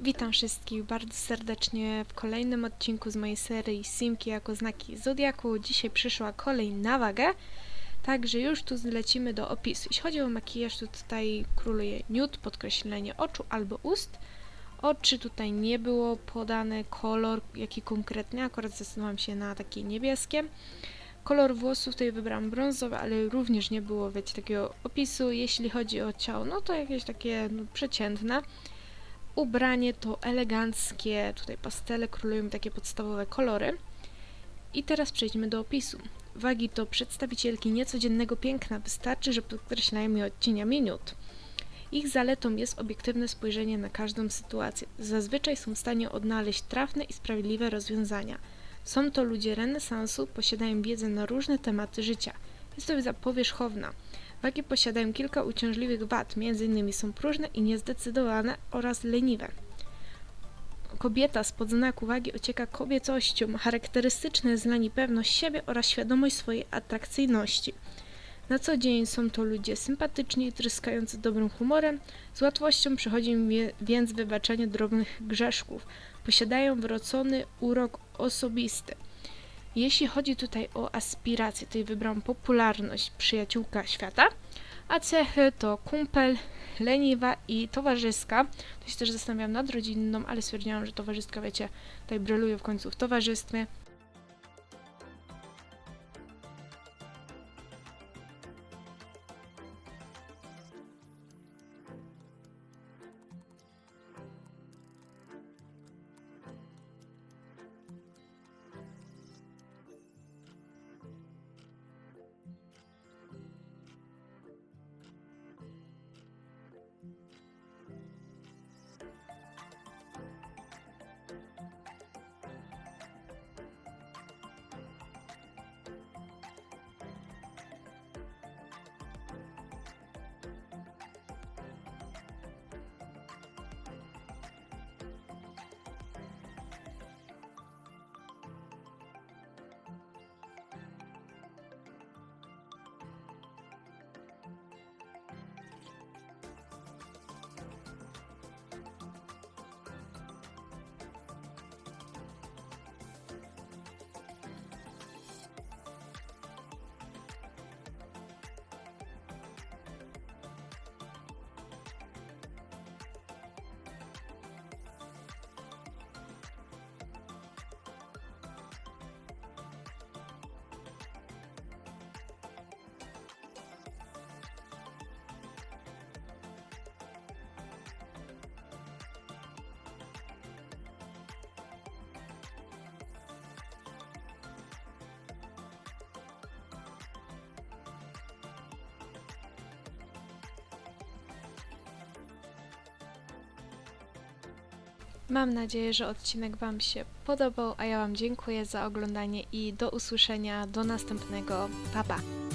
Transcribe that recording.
Witam wszystkich bardzo serdecznie w kolejnym odcinku z mojej serii Simki jako znaki Zodiaku. Dzisiaj przyszła kolej na wagę, także już tu zlecimy do opisu. Jeśli chodzi o makijaż, to tutaj króluje nude, podkreślenie oczu albo ust. Oczy tutaj nie było podane, kolor jaki konkretnie, akurat zdecydowałam się na takie niebieskie. Kolor włosów tutaj wybrałam brązowy, ale również nie było wiecie, takiego opisu. Jeśli chodzi o ciało, no to jakieś takie no, przeciętne. Ubranie to eleganckie, tutaj pastele królują takie podstawowe kolory. I teraz przejdźmy do opisu. Wagi to przedstawicielki niecodziennego piękna, wystarczy, że podkreślają je odcieniami minut. Ich zaletą jest obiektywne spojrzenie na każdą sytuację. Zazwyczaj są w stanie odnaleźć trafne i sprawiedliwe rozwiązania. Są to ludzie renesansu, posiadają wiedzę na różne tematy życia. Jest to wiedza powierzchowna. Wagi posiadają kilka uciążliwych wad, m.in. są próżne i niezdecydowane oraz leniwe. Kobieta z podznaku wagi ocieka kobiecością, charakterystyczne jest dla niej pewność siebie oraz świadomość swojej atrakcyjności. Na co dzień są to ludzie sympatyczni tryskający dobrym humorem, z łatwością przychodzi im więc wybaczenie drobnych grzeszków. Posiadają wrocony urok osobisty. Jeśli chodzi tutaj o aspiracje, tutaj wybrałam popularność, przyjaciółka świata, a cechy to kumpel, leniwa i towarzyska. To się też zastanawiałam nad rodzinną, ale stwierdziłam, że towarzyska, wiecie, tutaj bryluje w końcu w towarzystwie. Mam nadzieję, że odcinek Wam się podobał, a ja Wam dziękuję za oglądanie i do usłyszenia do następnego. Pa pa!